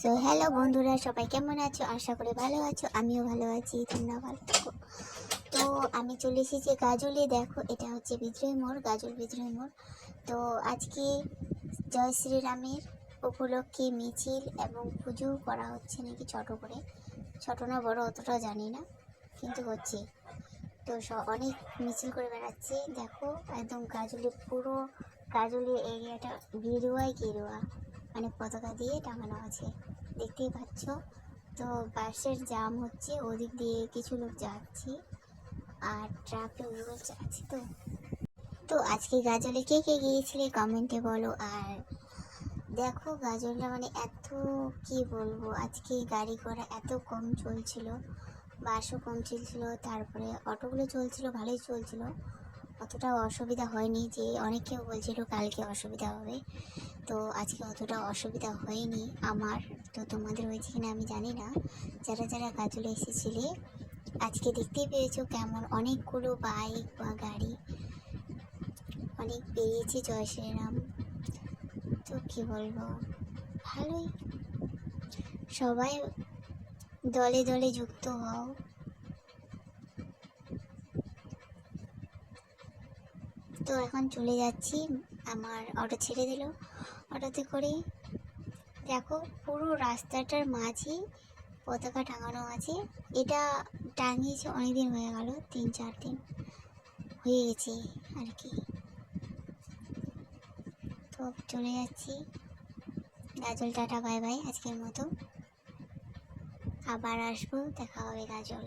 So hello বন্ধুরা, সবাই কেমন আছো? আশা করি ভালো আছো, আমিও ভালো আছি, তোমরা ভালো থাকো। তো, আমি চলে এসেছি গাজলে, দেখো, এটা হচ্ছে বিদ্রোহী মোড়, গাজল বিদ্রোহী মোড়। তো, আজকে জয় শ্রীরামের উপলক্ষে মিছিল এবং পুজো করা হচ্ছে নাকি ছোট করে? ছোট না, বড় অতটা জানি না, কিন্তু হচ্ছে। তো অনেক মিছিল করে বেড়াচ্ছে, দেখো, একদম গাজলে, পুরো গাজলি এরিয়াটা গেরুয়ায় গেরুয়া মানে পতাকা দিয়ে টাঙানো আছে। দেখতেই পাচ্ছ? তো বাসের জাম হচ্ছে, ওদিক দিয়ে কিছু লোক যাচ্ছে আর ট্রাফিক রুলস আছে তো। তো আজকে গাজলে কে কে গিয়েছিলে কমেন্টে বলো। আর দেখো গাজলটা মানে এত, কি বলব, আজকে গাড়ি ঘোড়া এত কম চলছিল। বাসও কম চলছিল, তারপরে অটোগুলো চলছিল, ভালোই চলছিল। অতটা অসুবিধা হয়নি যে অনেকেও বলছিল কালকে অসুবিধা হবে। তো আজকে অতটা অসুবিধা হয়নি আমার। তো তোমাদের হয়েছে কিনা আমি জানি না, যারা যারা গাজলে এসেছিলে, আজকে দেখতেই পেয়েছ কেমন অনেকগুলো বাইক বা গাড়ি অনেক বেরিয়েছে জয় শ্রীরাম। তো কী বলব, ভালোই। সবাই দলে দলে যুক্ত হও। তো এখন চলে যাচ্ছি, আমার অটো ছেড়ে দিল। অটোতে করে দেখো পুরো রাস্তাটার মাঝে পতাকা টাঙানো আছে। এটা টাঙিয়েছে অনেক দিন হয়ে গেল, তিন চার দিন হয়ে গেছে আর কি। তো চলে যাচ্ছি। গাজল টাটা, বাই বাই আজকের মতো। আবার আসব, দেখা হবে গাজল।